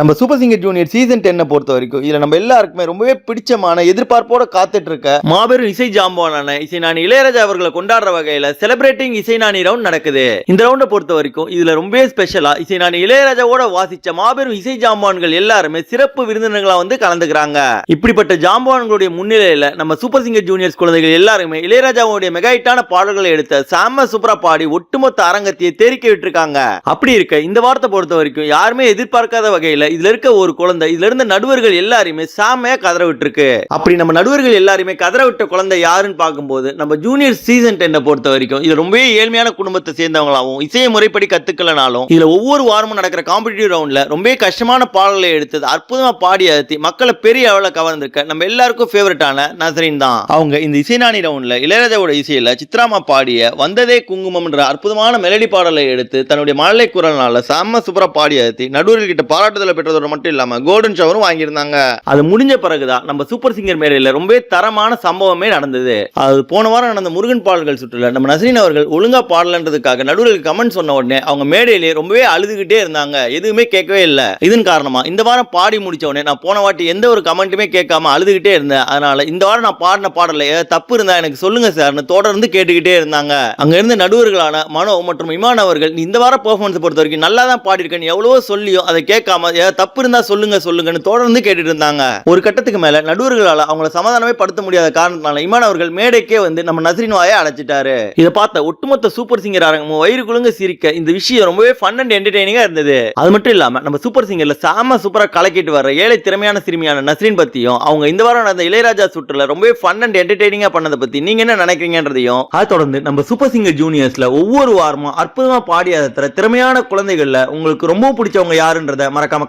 நம்ம super singer junior season டென்னை பொறுத்த வரைக்கும் இதில் நம்ம எல்லாருக்குமே ரொம்பவே பிடிச்சமான எதிர்பார்ப்போட காத்துட்டு இருக்க மாபெரும் இசை ஜாம்பானான இசைநாணி இளையராஜா அவர்களை கொண்டாடுற வகையில செலிப்ரேட்டிங் இசைநாணி ரவுண்ட் நடக்குது. இந்த ரவுண்டை பொறுத்த வரைக்கும் இதுல ரொம்பவே ஸ்பெஷலா இசைநாணி இளையராஜாவோட வாசிச்ச மாபெரும் இசை ஜாம்பான்கள் எல்லாருமே சிறப்பு விருந்தினர்களா வந்து கலந்துக்கிறாங்க. இப்படிப்பட்ட ஜாம்பான்களுடைய முன்னிலையில நம்ம சூப்பர் சிங்கர் ஜூனியர்ஸ் குழந்தைகள் எல்லாருமே இளையராஜாவுடைய மெகாயிட்டான பாடல்களை எடுத்த சாம சூப்பரா பாடி ஒட்டுமொத்த அரங்கத்தையே தெரிக்க விட்டுருக்காங்க. அப்படி இருக்க இந்த வாரத்தை பொறுத்த வரைக்கும் யாருமே எதிர்பார்க்காத வகையில இதுல இருக்க ஒரு குழந்தை இதுல இருந்த நடுவர்கள் எல்லாருமே சாமையா கதற விட்டுருக்கு அப்படி நம்ம நடுவர்கள் எல்லாருமே கதற விட்ட குழந்தை யாருன்னு பார்க்கும்போது நம்ம ஜூனியர் சீசன் டென்னை பொறுத்த வரைக்கும் இது ரொம்பவே ஏழ்மையான குடும்பத்தை சேர்ந்தவங்களாவும் இசையை முறைப்படி கத்துக்கலனாலும் இதுல ஒவ்வொரு வாரமும் நடக்கிற காம்படிட்டிவ் ரவுண்ட்ல ரொம்பவே கஷ்டமான பாடலை எடுத்தது அற்புதமா பாடி அழுத்தி மக்களை பெரிய அளவில் கவர்ந்திருக்க நம்ம எல்லாருக்கும் ஃபேவரட்டான நசரின் தான். அவங்க இந்த இசைநாணி ரவுண்ட்ல இளையராஜாவோட இசையில சித்ராமா பாடிய வந்ததே குங்குமம்ன்ற அற்புதமான மெலடி பாடலை எடுத்து தன்னுடைய மழலை குரல்னால செம்ம சூப்பரா பாடி அழுத்தி நடுவர்கிட்ட பாராட்டுதலை பெற்றதோட மட்டும் இல்லாமல் கோல்டன் ஷவரும் வாங்கியிருந்தாங்க. அது முடிஞ்ச பிறகுதான் நம்ம சூப்பர் சிங்கர் மேடையில் ரொம்பவே தரமான சம்பவமே நடந்தது. அது போன வாரம் நடந்த முருகன் பாடல்கள் சுற்றுல நம்ம நசரீன் அவர்கள் ஒழுங்கா பாடலன்றதுக்காக நடுவில் கமெண்ட் சொன்ன உடனே அவங்க மேடையிலே ரொம்பவே அழுதுகிட்டே இருந்தாங்க. எதுவுமே கேட்கவே இல்லை. இதன் காரணமா இந்த வாரம் பாடி முடிச்ச உடனே நான் போன வாட்டி எந்த ஒரு கமெண்ட்டுமே கேட்காம அழுதுகிட்டே இருந்தேன். அதனால இந்த வாரம் நான் பாடின பாடல தப்பு இருந்தா எனக்கு சொல்லுங்க சார்னு தொடர்ந்து கேட்டுக்கிட்டே இருந்தாங்க. அங்க இருந்த நடுவர்களான மனோ மற்றும் இமான் அவர்கள் இந்த வாரம் பெர்ஃபார்மன்ஸ் பொறுத்த வரைக்கும் நல்லா தான் பாடியிருக்கேன் எவ்வளவோ சொல்லியும் அதை கேட்காம தப்பு இருந்தா சொல்லுங்க சொல்லுங்கன்னு தொடர்ந்து கேட்டுட்டு இருந்தாங்க ஒரு கட்டத்துக்கு மேல நடுவர்களால அவங்கள சமாதானமே படுத்த முடியாத காரணத்தினால இமான் அவர்கள் மேடைக்கே வந்து நம்ம நசரின் வாயை அழைச்சிட்டாரு இதை பார்த்த ஒட்டுமொத்த சூப்பர் சிங்கர் அரங்கமும் வயிறு குழுங்க சிரிக்க இந்த விஷயம் ரொம்பவே ஃபன் அண்ட் என்டர்டைனிங்கா இருந்தது. அது மட்டும் இல்லாம நம்ம சூப்பர் சிங்கர்ல சாம சூப்பரா கலக்கிட்டு வர ஏழை திறமையான சிறுமியான நஸ்ரின் பத்தியும் அவங்க இந்த வாரம் நடந்த இளையராஜா சுற்றுல ரொம்பவே ஃபன் அண்ட் என்டர்டைனிங்கா பண்ணதை பத்தி நீங்க என்ன நினைக்கிறீங்கன்றதையும் அதை தொடர்ந்து நம்ம சூப்பர் சிங்கர் ஜூனியர்ஸ்ல ஒவ்வொரு வாரமும் அற்புதமா பாடியாத திறமையான குழந்தைகள்ல உங்களுக்கு ரொம்ப பிடிச்சவங்க யாருன்றத மறக்காம